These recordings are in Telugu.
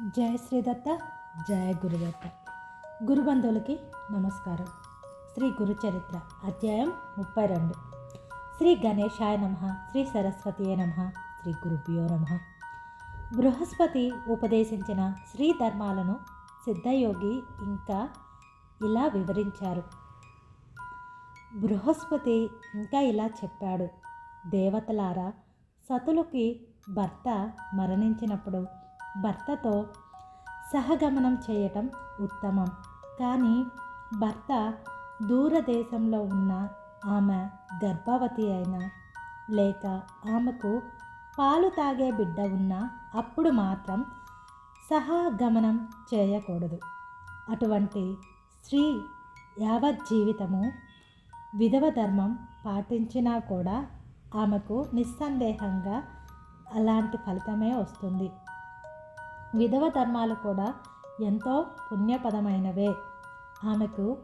జయ శ్రీదత్త జయ గురుదత్త. గురుబంధువులకి నమస్కారం. శ్రీ గురుచరిత్ర అధ్యాయం ముప్పై రెండు శ్రీ గణేశాయ నమ శ్రీ సరస్వతియే నమ శ్రీ గురుభ్యో నమ. బృహస్పతి ఉపదేశించిన శ్రీ ధర్మాలను సిద్ధయోగి ఇంకా ఇలా వివరించారు. బృహస్పతి ఇంకా ఇలా చెప్పాడు. దేవతలారా సతులకి భర్త మరణించినప్పుడు భర్తతో సహగమనం చేయటం ఉత్తమం. కానీ భర్త దూరదేశంలో ఉన్న ఆమె గర్భవతి అయినా లేక ఆమెకు పాలు తాగే బిడ్డ ఉన్నా అప్పుడు మాత్రం సహగమనం చేయకూడదు. అటువంటి స్త్రీ యావజ్జీవితము విధవ ధర్మం పాటించినా కూడా ఆమెకు నిస్సందేహంగా అలాంటి ఫలితమే వస్తుంది. విధవ ధర్మాలు కూడా ఎంతో పుణ్యపదమైనవే. ఆమెకు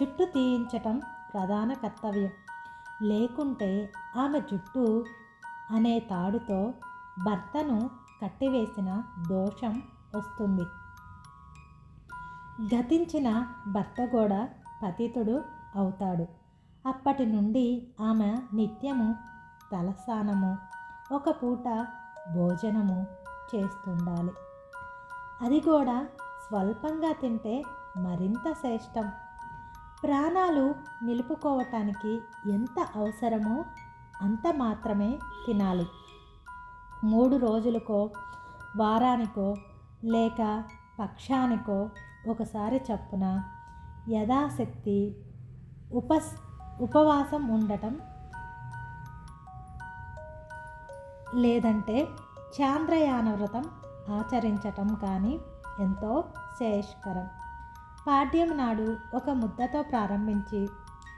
జుట్టు తీయించటం ప్రధాన కర్తవ్యం. లేకుంటే ఆమె జుట్టు అనే తాడుతో భర్తను కట్టివేసిన దోషం వస్తుంది. గతించిన భర్త కూడా పతితుడు అవుతాడు. అప్పటి నుండి ఆమె నిత్యము తలస్నానము ఒక పూట భోజనము చేస్తుండాలి. అది కూడా స్వల్పంగా తింటే మరింత శ్రేష్టం. ప్రాణాలు నిలుపుకోవటానికి ఎంత అవసరమో అంత మాత్రమే తినాలి. మూడు రోజులకో వారానికో లేక పక్షానికో ఒకసారి చప్పున యథాశక్తి ఉపస్ ఉపవాసం ఉండటం లేదంటే చాంద్రయాన వ్రతం ఆచరించటం కానీ ఎంతో శ్రేయస్కరం. పాడ్యం నాడు ఒక ముద్దతో ప్రారంభించి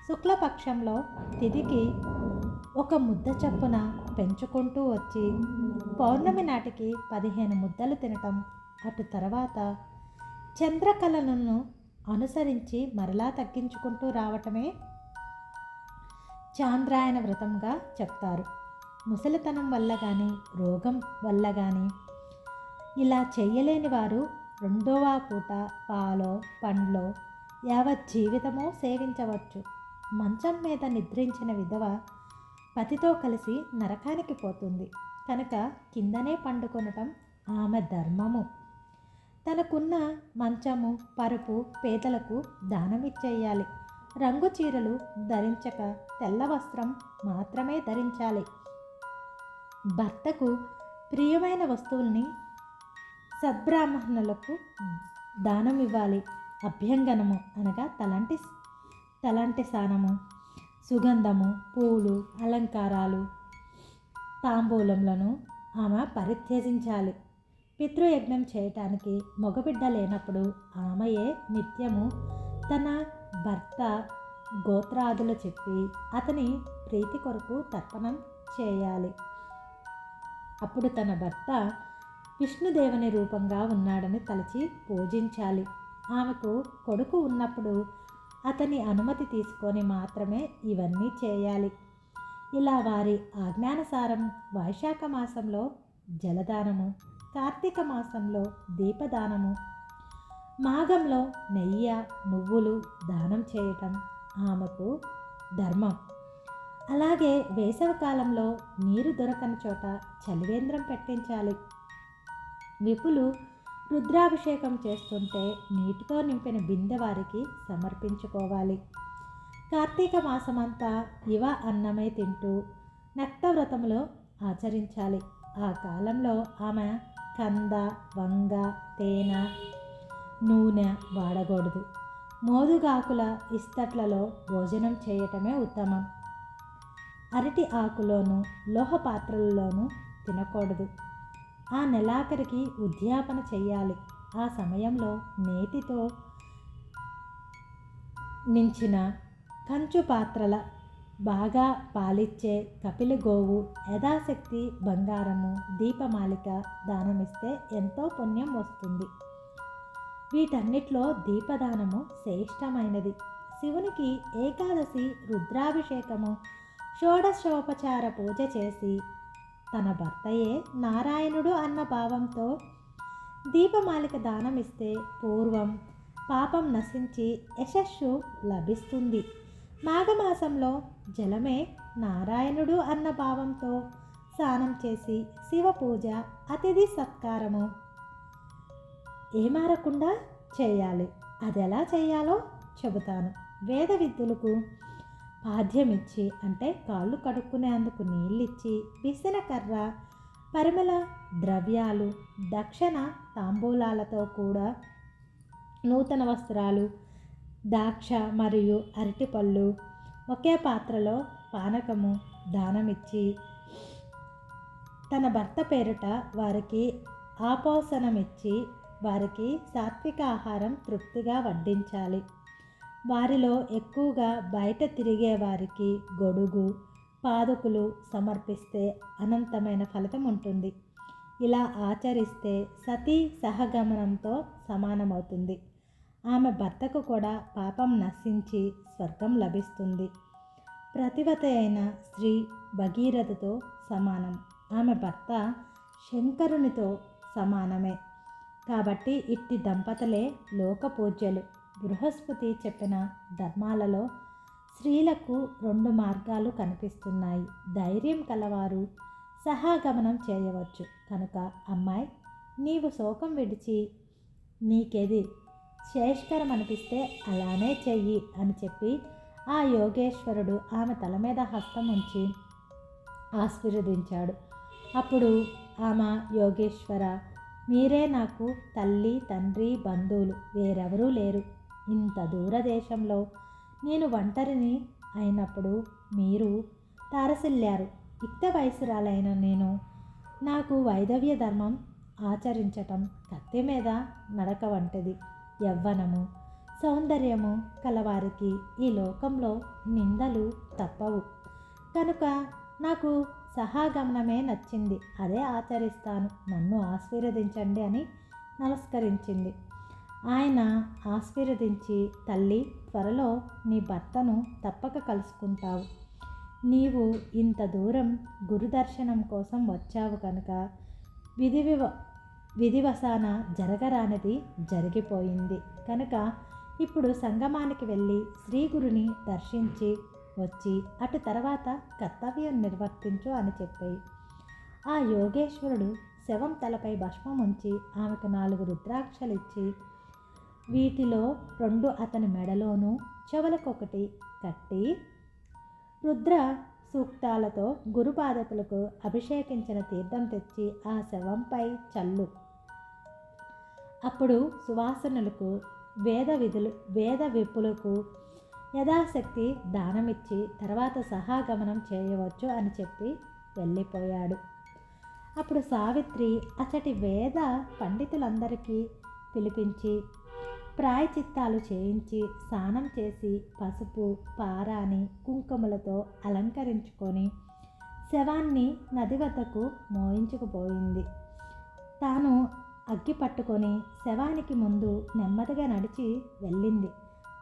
శుక్లపక్షంలో తిరిగి ఒక ముద్ద చప్పున పెంచుకుంటూ వచ్చి పౌర్ణమి నాటికి పదిహేను ముద్దలు తినటం అటు తర్వాత చంద్రకళలను అనుసరించి మరలా తగ్గించుకుంటూ రావటమే చాంద్రాయన వ్రతంగా చెప్తారు. ముసలితనం వల్ల కానీ రోగం వల్ల కానీ ఇలా చేయలేని వారు రెండవ పూట పాలో పండ్లో యావత్ జీవితమో సేవించవచ్చు. మంచం మీద నిద్రించిన విధవ పతితో కలిసి నరకానికి పోతుంది. కనుక కిందనే పండుకొనటం ఆమె ధర్మము. తనకున్న మంచము పరుపు పేదలకు దానమిచ్చేయాలి. రంగు చీరలు ధరించక తెల్ల వస్త్రం మాత్రమే ధరించాలి. భర్తకు ప్రియమైన వస్తువుల్ని సద్బ్రాహ్మణులకు దానం ఇవ్వాలి అభ్యంగనము అనగా తలంటి తలంటి స్నానము సుగంధము పూలు అలంకారాలు తాంబూలములను ఆమె పరిత్యజించాలి. పితృయజ్ఞం చేయటానికి మగబిడ్డ లేనప్పుడు ఆమెయే నిత్యము తన భర్త గోత్రాదులు చెప్పి అతని ప్రీతి కొరకు తర్పణం చేయాలి. అప్పుడు తన భర్త విష్ణుదేవుని రూపంగా ఉన్నాడని తలచి పూజించాలి. ఆమెకు కొడుకు ఉన్నప్పుడు అతని అనుమతి తీసుకొని మాత్రమే ఇవన్నీ చేయాలి. ఇలా వారి ఆజ్ఞానుసారం వైశాఖ మాసంలో జలదానము కార్తీక మాసంలో దీపదానము మాఘంలో నెయ్యి నువ్వులు దానం చేయటం ఆమెకు ధర్మం. అలాగే వేసవికాలంలో నీరు దొరకని చోట చలివేంద్రం పెట్టించాలి. విపులు రుద్రాభిషేకం చేస్తుంటే నీటితో నింపిన బిందె వారికి సమర్పించుకోవాలి. కార్తీక మాసమంతా ఇవ అన్నమే తింటూ నక్తవ్రతంలో ఆచరించాలి. ఆ కాలంలో ఆమె కంద వంగ తేనె నూనె వాడకూడదు. మోదుగాకుల ఇస్తట్లలో భోజనం చేయటమే ఉత్తమం. అరటి ఆకులోను లోహ పాత్రలలోనూ తినకూడదు. ఆ నెలాఖరికి ఉద్యాపన చెయ్యాలి. ఆ సమయంలో నేతితో మించిన కంచు పాత్రల బాగా పాలిచ్చే కపిలి గోవు యథాశక్తి బంగారము దీపమాలిక దానమిస్తే ఎంతో పుణ్యం వస్తుంది. వీటన్నిటిలో దీపదానము శ్రేష్టమైనది. శివునికి ఏకాదశి రుద్రాభిషేకము షోడశోపచార పూజ చేసి తన భర్తయే నారాయణుడు అన్న భావంతో దీపమాలిక దానం ఇస్తే పూర్వం పాపం నశించి యశస్సు లభిస్తుంది. మాఘమాసంలో జలమే నారాయణుడు అన్న భావంతో స్నానం చేసి శివ పూజ అతిథి సత్కారము ఏమారకుండా చేయాలి. అది ఎలా చేయాలో చెబుతాను. వేద విద్యులకు పాద్యమిచ్చి అంటే కాళ్ళు కడుక్కునేందుకు నీళ్ళిచ్చి విసిన కర్ర పరిమళ ద్రవ్యాలు దక్షిణ తాంబూలాలతో కూడా నూతన వస్త్రాలు ద్రాక్ష మరియు అరటిపళ్ళు ఒకే పాత్రలో పానకము దానమిచ్చి తన భర్త పేరిట వారికి ఆపోసనమిచ్చి వారికి సాత్విక ఆహారం తృప్తిగా వడ్డించాలి. వారిలో ఎక్కువగా బయట తిరిగే వారికి గొడుగు పాదుకులు సమర్పిస్తే అనంతమైన ఫలితం ఉంటుంది. ఇలా ఆచరిస్తే సతీ సహగమనంతో సమానమవుతుంది. ఆమె భర్తకు కూడా పాపం నశించి స్వర్గం లభిస్తుంది. ప్రతివత అయిన స్త్రీ భగీరథతో సమానం. ఆమె భర్త శంకరునితో సమానమే. కాబట్టి ఇట్టి దంపతులే లోక పూజ్యలు. బృహస్పతి చెప్పిన ధర్మాలలో స్త్రీలకు రెండు మార్గాలు కనిపిస్తున్నాయి. ధైర్యం కలవారు సహాగమనం చేయవచ్చు. కనుక అమ్మాయి నీవు శోకం విడిచి నీకేది శేష్కరం అనిపిస్తే అలానే చెయ్యి అని చెప్పి ఆ యోగేశ్వరుడు ఆమె తల మీద హస్తం ఉంచి ఆశీర్వదించాడు. అప్పుడు ఆమె యోగేశ్వర మీరే నాకు తల్లి తండ్రి బంధువులు వేరెవరూ లేరు. ఇంత దూరదేశంలో నేను ఒంటరిని అయినప్పుడు మీరు తారసిల్లారు. యుక్త వయసురాలైన నేను నాకు వైదవ్య ధర్మం ఆచరించటం కత్తి మీద నడక వంటిది. యవ్వనము సౌందర్యము కలవారికి ఈ లోకంలో నిందలు తప్పవు. కనుక నాకు సహాగమనమే నచ్చింది. అదే ఆచరిస్తాను. నన్ను ఆశీర్వదించండి అని నమస్కరించింది. ఆయన ఆశీర్వదించి తల్లి త్వరలో నీ భర్తను తప్పక కలుసుకుంటావు. నీవు ఇంత దూరం గురుదర్శనం కోసం వచ్చావు కనుక విధి వివ విధివసాన జరగరానిది జరిగిపోయింది. కనుక ఇప్పుడు సంగమానికి వెళ్ళి శ్రీ గురుని దర్శించి వచ్చి అటు తర్వాత కర్తవ్యం నిర్వర్తించు అని చెప్పాయి. ఆ యోగేశ్వరుడు శవం తలపై భస్మం ఉంచి ఆమెకు నాలుగు రుద్రాక్షలు ఇచ్చి వీటిలో రెండు అతని మెడలోనూ చెవులకొకటి కట్టి రుద్ర సూక్తాలతో గురుపాదకులకు అభిషేకించిన తీర్థం తెచ్చి ఆ శవంపై చల్లు. అప్పుడు సువాసనలకు వేద విధులు వేద విప్పులకు యథాశక్తి దానమిచ్చి తర్వాత సహాగమనం చేయవచ్చు అని చెప్పి వెళ్ళిపోయాడు. అప్పుడు సావిత్రి అచటి వేద పండితులందరికీ పిలిపించి ప్రాయచిత్తాలు చేయించి స్నానం చేసి పసుపు పారాని కుంకుమలతో అలంకరించుకొని శవాన్ని నది వద్దకు మోయించుకుపోయింది. తాను అగ్గి పట్టుకొని శవానికి ముందు నెమ్మదిగా నడిచి వెళ్ళింది.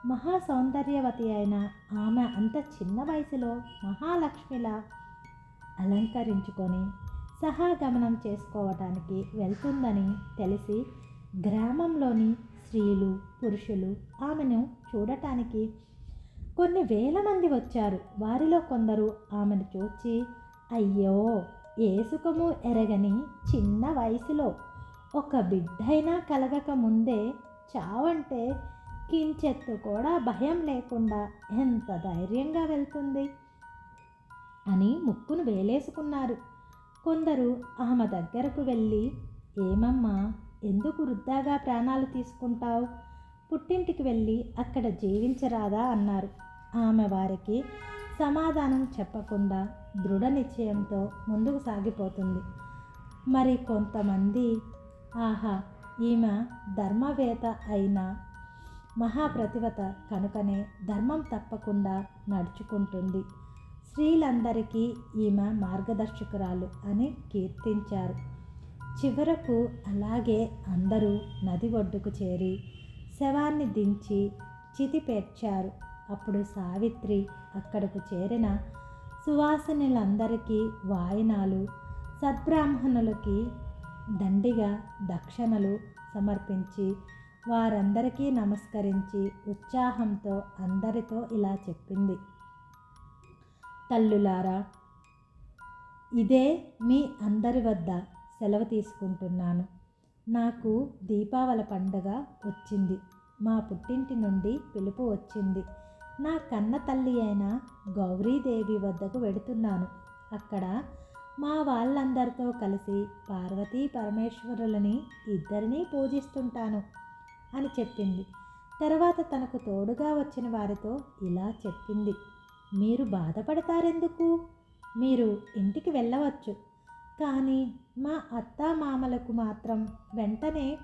మహా సౌందర్యవతి అయిన ఆమె అంత చిన్న వయసులో మహాలక్ష్మిలా అలంకరించుకొని సహాగమనం చేసుకోవటానికి వెళ్తుందని తెలిసి గ్రామంలోని స్త్రీలు పురుషులు ఆమెను చూడటానికి కొన్ని వేల మంది వచ్చారు. వారిలో కొందరు ఆమెను చూచి అయ్యో ఏ సుఖము ఎరగని చిన్న వయసులో ఒక బిడ్డైనా కలగక ముందే చావంటే కించెత్తు కూడా భయం లేకుండా ఎంత ధైర్యంగా వెళ్తుంది? అని ముక్కును వేలేసుకున్నారు. కొందరు ఆమె దగ్గరకు వెళ్ళి ఏమమ్మా ఎందుకు వృద్ధాగా ప్రాణాలు తీసుకుంటావు? పుట్టింటికి వెళ్ళి అక్కడ జీవించరాదా? అన్నారు. ఆమె వారికి సమాధానం చెప్పకుండా దృఢ నిశ్చయంతో ముందుకు సాగిపోతుంది. మరి కొంతమంది ఆహా ఈమె ధర్మవేత అయిన మహాప్రతివత కనుకనే ధర్మం తప్పకుండా నడుచుకుంటుంది. స్త్రీలందరికీ ఈమె మార్గదర్శకురాలు అని కీర్తించారు. చివరకు అలాగే అందరూ నది ఒడ్డుకు చేరి శవాన్ని దించి చితిపేర్చారు అప్పుడు సావిత్రి అక్కడకు చేరిన సువాసనులందరికీ వాయినాలు సద్బ్రాహ్మణులకి దండిగా దక్షిణలు సమర్పించి వారందరికీ నమస్కరించి ఉత్సాహంతో అందరితో ఇలా చెప్పింది. తల్లులారా ఇదే మీ అందరి వద్ద సెలవు తీసుకుంటున్నాను. నాకు దీపావళి పండుగ వచ్చింది. మా పుట్టింటి నుండి పిలుపు వచ్చింది. నా కన్న తల్లి అయిన గౌరీదేవి వద్దకు వెడుతున్నాను. అక్కడ మా వాళ్ళందరితో కలిసి పార్వతీ పరమేశ్వరులని ఇద్దరినీ పూజిస్తుంటాను అని చెప్పింది. తర్వాత తనకు తోడుగా వచ్చిన వారితో ఇలా చెప్పింది. మీరు బాధపడతారెందుకు? మీరు ఇంటికి వెళ్ళవచ్చు. కానీ మా అత్త మామలకు మాత్రం వెంటనే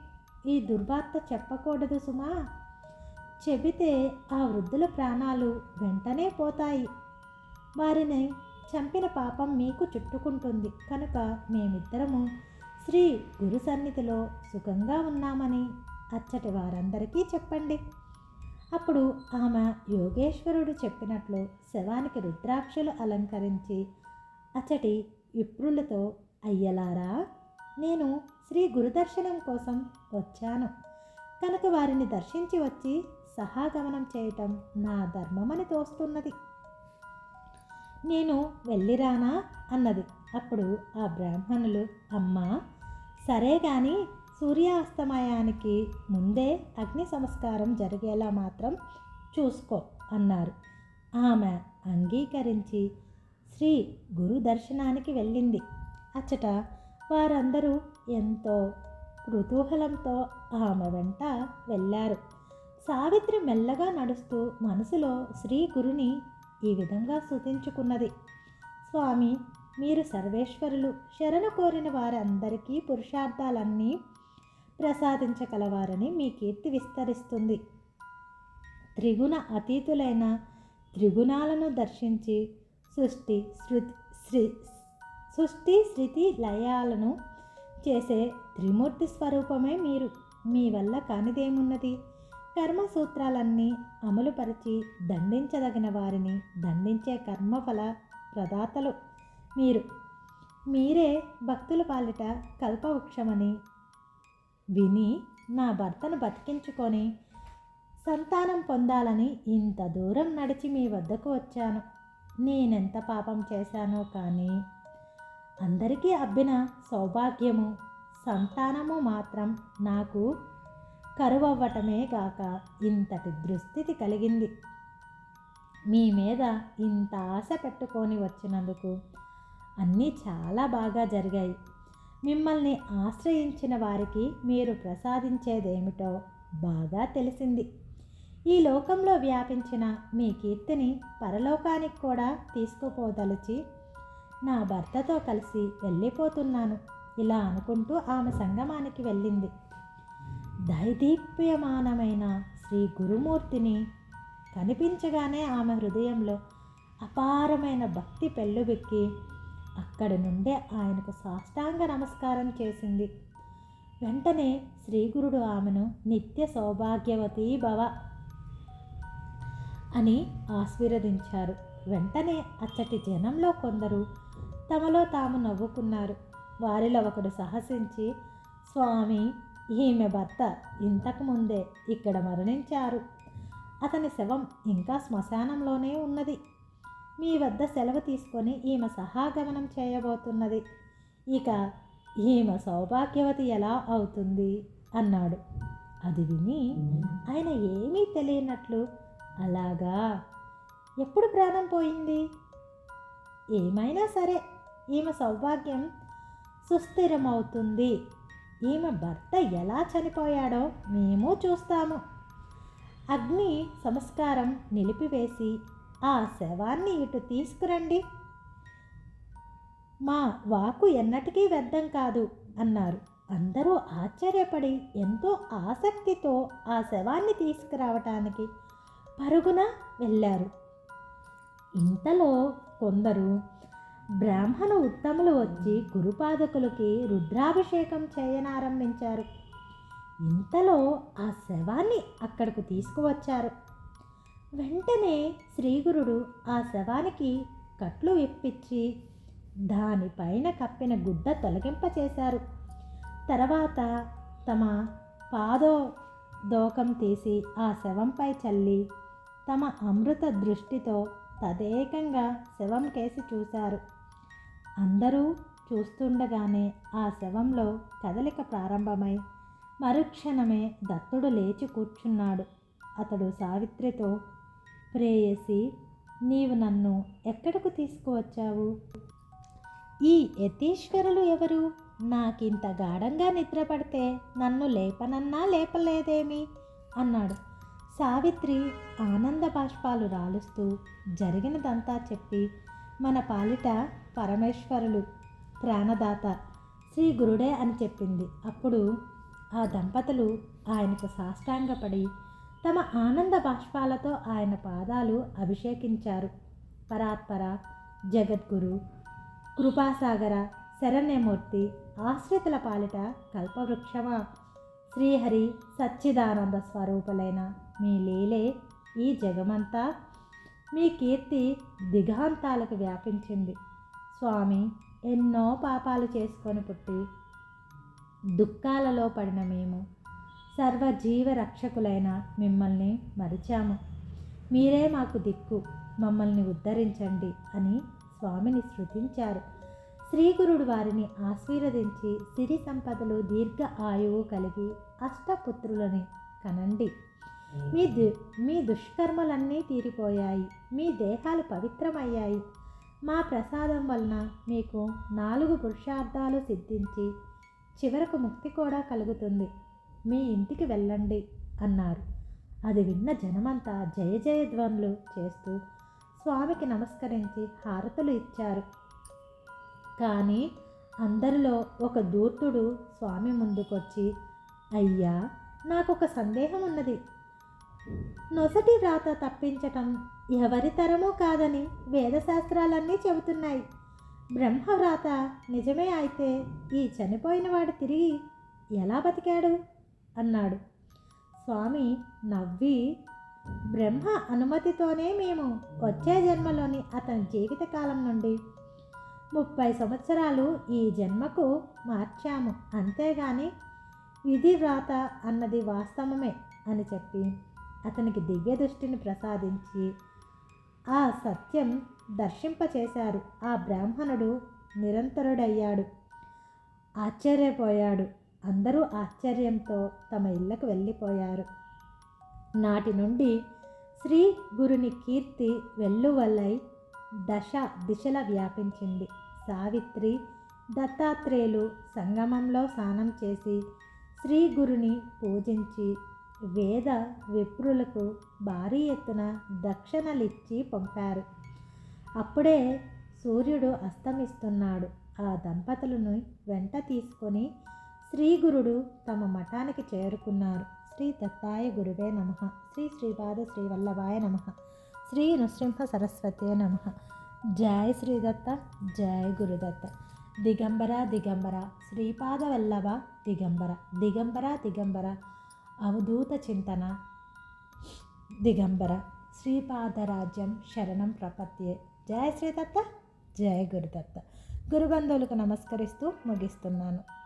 ఈ దుర్వార్త చెప్పకూడదు సుమా. చెబితే ఆ వృద్ధుల ప్రాణాలు వెంటనే పోతాయి. వారిని చంపిన పాపం మీకు చుట్టుకుంటుంది. కనుక మేమిద్దరము శ్రీ గురు సన్నిధిలో సుఖంగా ఉన్నామని అచ్చటి వారందరికీ చెప్పండి. అప్పుడు ఆమె యోగేశ్వరుడు చెప్పినట్లు శవానికి రుద్రాక్షలు అలంకరించి అచ్చటి విప్రులతో అయ్యలారా నేను శ్రీ గురుదర్శనం కోసం వచ్చాను. కనుక వారిని దర్శించి వచ్చి సహాగమనం చేయటం నా ధర్మమని తోస్తున్నది. నేను వెళ్ళిరానా అన్నది. అప్పుడు ఆ బ్రాహ్మణులు అమ్మా సరే కానీ సూర్యాస్తమయానికి ముందే అగ్ని సంస్కారం జరిగేలా మాత్రం చూసుకో అన్నారు. ఆమె అంగీకరించి శ్రీ గురు దర్శనానికి వెళ్ళింది. అచ్చట వారందరూ ఎంతో కుతూహలంతో ఆమె వెంట వెళ్ళారు. సావిత్రి మెల్లగా నడుస్తూ మనసులో శ్రీ గురుని ఈ విధంగా స్తుతించుకున్నది. స్వామి మీరు సర్వేశ్వరులు. శరణ కోరిన వారందరికీ పురుషార్థాలన్నీ ప్రసాదించగలవారని మీ కీర్తి విస్తరిస్తుంది. త్రిగుణ అతీతులైన త్రిగుణాలను దర్శించి సృష్టి శృతి శ్రీ సృష్టి శృతి లయాలను చేసే త్రిమూర్తి స్వరూపమే మీరు. మీ వల్ల కానిదేమున్నది? కర్మసూత్రాలన్నీ అమలుపరిచి దండించదగిన వారిని దండించే కర్మఫల ప్రదాతలు మీరు. మీరే భక్తుల పాలిట కల్పవృక్షమని విని నా భర్తను బతికించుకొని సంతానం పొందాలని ఇంత దూరం నడిచి మీ వద్దకు వచ్చాను. నేనెంత పాపం చేశానో కానీ అందరికీ అబ్బిన సౌభాగ్యము సంతానము మాత్రం నాకు కరువవ్వటమే గాక ఇంతటి దుస్థితి కలిగింది. మీ మీద ఇంత ఆశ పెట్టుకొని వచ్చినందుకు అన్నీ చాలా బాగా జరిగాయి. మిమ్మల్ని ఆశ్రయించిన వారికి మీరు ప్రసాదించేదేమిటో బాగా తెలిసింది. ఈ లోకంలో వ్యాపించిన మీ కీర్తిని పరలోకానికి కూడా తీసుకుపోదలిచి నా భర్తతో కలిసి వెళ్ళిపోతున్నాను. ఇలా అనుకుంటూ ఆమె సంగమానికి వెళ్ళింది. దైదీప్యమానమైన శ్రీ గురుమూర్తిని కనిపించగానే ఆమె హృదయంలో అపారమైన భక్తి పెళ్ళుబెక్కి అక్కడి నుండే ఆయనకు సాష్టాంగ నమస్కారం చేసింది. వెంటనే శ్రీగురుడు ఆమెను నిత్య సౌభాగ్యవతి భవ అని ఆశీర్వదించారు. వెంటనే అచ్చటి జనంలో కొందరు తమలో తాము నవ్వుకున్నారు. వారిలో ఒకడు సాహసించి స్వామి ఈమె భర్త ఇంతకు ముందే ఇక్కడ మరణించారు. అతని శవం ఇంకా శ్మశానంలోనే ఉన్నది. మీ వద్ద సెలవు తీసుకొని ఈమె సహాగమనం చేయబోతున్నది. ఇక ఈమె సౌభాగ్యవతి ఎలా అవుతుంది? అన్నాడు. అది విని ఆయన ఏమీ తెలియనట్లు అలాగా ఎప్పుడు ప్రాణం పోయింది? ఏమైనా సరే ఈమె సౌభాగ్యం సుస్థిరమవుతుంది. ఈమె భర్త ఎలా చనిపోయాడో మేము చూస్తాము. అగ్ని సంస్కారం నిలిపివేసి ఆ శవాన్ని ఇటు తీసుకురండి. మా వాకు ఎన్నటికీ వ్యర్థం కాదు అన్నారు. అందరూ ఆశ్చర్యపడి ఎంతో ఆసక్తితో ఆ శవాన్ని తీసుకురావటానికి పరుగున వెళ్ళారు. ఇంతలో కొందరు బ్రాహ్మణ ఉత్తములు వచ్చి గురుపాదకులకి రుద్రాభిషేకం చేయనారంభించారు. ఇంతలో ఆ శవాన్ని అక్కడకు తీసుకువచ్చారు. వెంటనే శ్రీగురుడు ఆ శవానికి కట్లు ఇప్పించి దానిపైన కప్పిన గుడ్డ తొలగింపచేశారు. తర్వాత తమ పాదో దోకం తీసి ఆ శవంపై చల్లి తమ అమృత దృష్టితో తదేకంగా శవం కేసి చూశారు. అందరూ చూస్తుండగానే ఆ శవంలో కదలిక ప్రారంభమై మరుక్షణమే దత్తుడు లేచి కూర్చున్నాడు. అతడు సావిత్రితో ప్రేయసి నీవు నన్ను ఎక్కడకు తీసుకువచ్చావు? ఈ యతీశ్వరులు ఎవరు? నాకింత గాఢంగా నిద్రపడితే నన్ను లేపనన్నా లేపలేదేమి అన్నాడు. సావిత్రి ఆనంద బాష్పాలు రాలుస్తూ జరిగినదంతా చెప్పి మన పాలిట పరమేశ్వరులు ప్రాణదాత శ్రీ గురుడే అని చెప్పింది. అప్పుడు ఆ దంపతులు ఆయనకు సాష్టాంగపడి తమ ఆనంద బాష్పాలతో ఆయన పాదాలు అభిషేకించారు. పరాత్పర జగద్గురు కృపాసాగర శరణ్యమూర్తి ఆశ్రితుల పాలిట కల్పవృక్షమా? శ్రీహరి సచ్చిదానంద స్వరూపులైన మీ లీలే ఈ జగమంతా. మీ కీర్తి దిగాంతాలకు వ్యాపించింది. స్వామి ఎన్నో పాపాలు చేసుకొని పుట్టి దుఃఖాలలో పడిన మేము సర్వజీవ రక్షకులైన మిమ్మల్ని మరిచాము. మీరే మాకు దిక్కు మమ్మల్ని ఉద్ధరించండి అని స్వామిని శృతించారు శ్రీగురుడు వారిని ఆశీర్వదించి సిరి సంపదలు దీర్ఘ ఆయువు కలిగి అష్టపుత్రులని కనండి. మీ దు మీ దుష్కర్మలన్నీ తీరిపోయాయి మీ దేహాలు పవిత్రమయ్యాయి. మా ప్రసాదం వలన మీకు నాలుగు పురుషార్థాలు సిద్ధించి చివరకు ముక్తి కూడా కలుగుతుంది. మీ ఇంటికి వెళ్ళండి అన్నారు. అది విన్న జనమంతా జయ జయ ధ్వనులు చేస్తూ స్వామికి నమస్కరించి హారతులు ఇచ్చారు. కానీ అందరిలో ఒక దూర్తుడు స్వామి ముందుకొచ్చి అయ్యా నాకు ఒక సందేహం ఉన్నది నొసటి వ్రాత తప్పించటం ఎవరి తరమూ కాదని వేదశాస్త్రాలన్నీ చెబుతున్నాయి. బ్రహ్మవ్రాత నిజమే అయితే ఈ చనిపోయిన వాడు తిరిగి ఎలా బతికాడు? అన్నాడు. స్వామి నవ్వి బ్రహ్మ అనుమతితోనే మేము వచ్చే జన్మలోని అతని జీవితకాలం నుండి ముప్పై సంవత్సరాలు ఈ జన్మకు మార్చాము. అంతేగాని విధి వ్రాత అన్నది వాస్తవమే అని చెప్పి అతనికి దివ్య దృష్టిని ప్రసాదించి ఆ సత్యం దర్శింపచేశారు. ఆ బ్రాహ్మణుడు నిరంతరుడయ్యాడు. ఆశ్చర్యపోయాడు. అందరూ ఆశ్చర్యంతో తమ ఇళ్ళకు వెళ్ళిపోయారు. నాటి నుండి శ్రీ గురుని కీర్తి వెల్లువల్లై దశ దిశల వ్యాపించింది. సావిత్రి దత్తాత్రేయులు సంగమంలో స్నానం చేసి శ్రీ గురుని పూజించి వేద విప్రులకు భారీ ఎత్తున దక్షిణలిచ్చి పంపారు. అప్పుడే సూర్యుడు అస్తమిస్తున్నాడు. ఆ దంపతులను వెంట తీసుకొని శ్రీగురుడు తమ మఠానికి చేరుకున్నారు. శ్రీ దత్తాయ గురువే నమ. శ్రీ శ్రీపాద శ్రీవల్లభాయ నమ. శ్రీ నృసింహ సరస్వతే నమ. జయ శ్రీదత్త జయ గురుదత్త దిగంబర దిగంబర. శ్రీపాద వల్లభ దిగంబర. దిగంబర దిగంబర. అవధూత చింతన. దిగంబర. శ్రీపాదరాజ్యం శరణం ప్రపత్యే జయ శ్రీదత్త జయ గురుదత్త. గురుబంధువులకు నమస్కరిస్తూ ముగిస్తున్నాను.